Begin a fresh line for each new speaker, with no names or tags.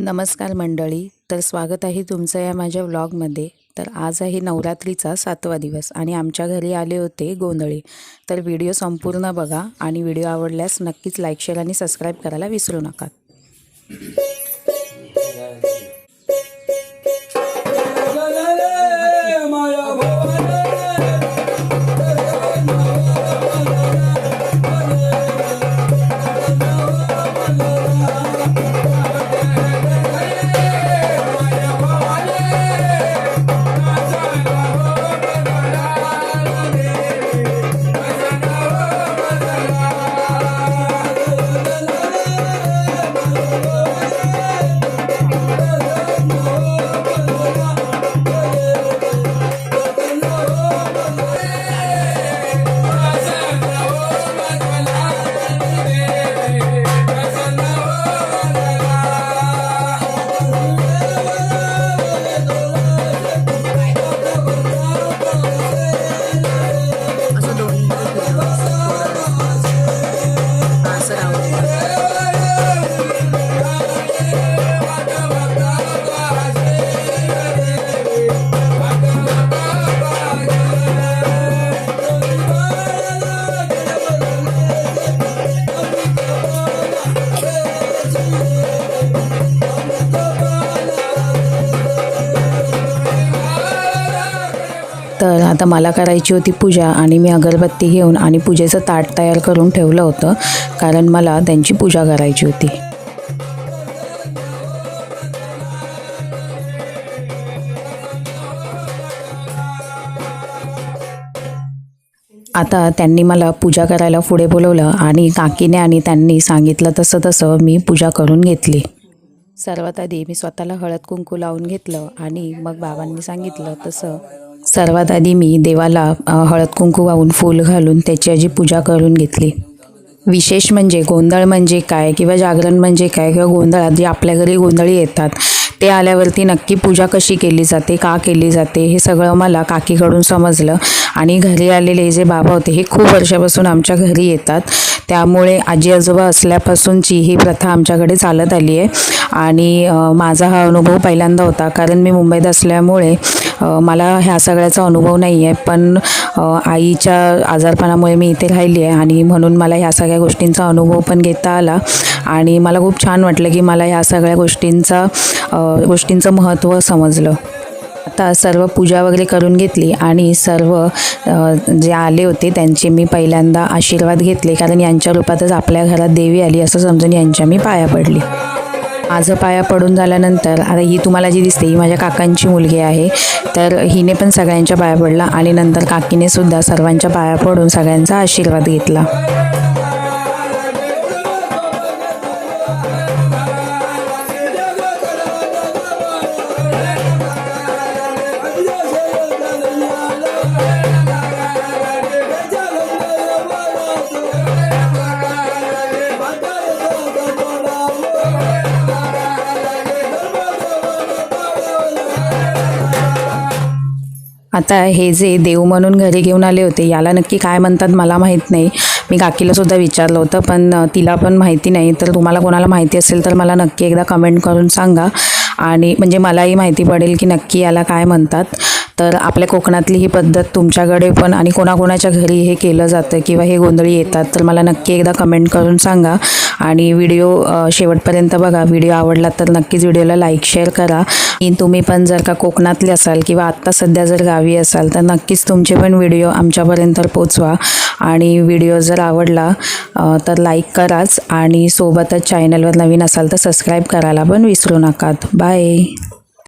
नमस्कार मंडळी तर स्वागत आहे तुमचं या माझ्या व्लॉगमध्ये तर आज आहे नवरात्रीचा सातवा दिवस आणि आमच्या घरी आले होते गोंधळी. तर व्हिडिओ संपूर्ण बघा आणि व्हिडिओ आवडल्यास नक्कीच लाईक शेअर आणि सबस्क्राईब करायला विसरू नका. आता मला करायची होती पूजा आणि मी अगरबत्ती घेऊन आणि पूजेचं ताट तयार करून ठेवलं होतं कारण मला त्यांची पूजा करायची होती. आता त्यांनी मला पूजा करायला पुढे बोलवलं आणि काकीने आणि त्यांनी सांगितलं तसं तसं मी पूजा करून घेतली. सर्वात आधी मी स्वतःला हळद कुंकू लावून घेतलं आणि मग बाबांनी सांगितलं तसं सर्वात आधी मी देवाला हळद कुंकू वाहून फूल घालून त्याची आजी पूजा करून घेतली. विशेष म्हणजे गोंधळ म्हणजे काय किंवा जागरण म्हणजे काय किंवा गोंधळात जे आपल्या घरी गोंधळी येतात ते आल्यावरती नक्की पूजा कशी केली जाते का केली जाते हे सगळं मला काकीकडून समजलं. आणि घरी आलेले जे बाबा होते हे खूप वर्षापासून आमच्या घरी येतात. त्यामुळे आजी आजोबा असल्यापासूनची ही प्रथा आमच्याकडे चालत आली आहे आणि माझा हा अनुभव पहिल्यांदा होता कारण मी मुंबईत असल्यामुळे मला ह्या सगळ्याचा अनुभव नाही आहे पण आईच्या आजारपणामुळे मी इथे राहिली आहे आणि म्हणून मला ह्या सगळ्या गोष्टींचा अनुभव पण घेता आला. आणि मला खूप छान वाटलं की मला ह्या सगळ्या गोष्टींचा गोष्टींचं महत्त्व समजलं. आता सर्व पूजा वगैरे करून घेतली आणि सर्व जे आले होते त्यांचे मी पहिल्यांदा आशीर्वाद घेतले कारण यांच्या रूपातच आपल्या घरात देवी आली असं समजून यांच्या मी पाया पडली. माझं पाया पडून झाल्यानंतर आता ही तुम्हाला जी दिसते ही माझ्या काकांची मुलगी आहे तर हिने पण सगळ्यांच्या पाया पडला आणि नंतर काकीने सुद्धा सर्वांच्या पाया पडून सगळ्यांचा आशीर्वाद घेतला. आता हे जे देव म्हणून घरी घेऊन आले होते याला नक्की काय म्हणतात मला माहीत नाही. मी काकीलासुद्धा विचारलं होतं पण तिला पण माहिती नाही. तर तुम्हाला कोणाला माहिती असेल तर मला नक्की एकदा कमेंट करून सांगा. आणि म्हणजे मलाही माहिती पडेल की नक्की याला काय म्हणतात. तर आपल्या कोकणातली ही पद्धत तुमच्याकडे पण आणि कोणाकोणाच्या घरी हे केलं जातं किंवा हे गोंधळी येतात तर मला नक्की एकदा कमेंट करून सांगा. आणि व्हिडिओ शेवटपर्यंत बघा. व्हिडिओ आवडला तर नक्कीच व्हिडिओला लाईक शेअर करा. आणि तुम्ही पण जर का कोकणातले असाल किंवा आत्ता सध्या जर गावी असाल तर नक्कीच तुमचे पण व्हिडिओ आमच्यापर्यंत पोचवा आणि व्हिडिओ जर आवडला तर लाईक कराच. आणि सोबतच चॅनलवर नवीन असाल तर सबस्क्राईब करायला पण विसरू नकात बाय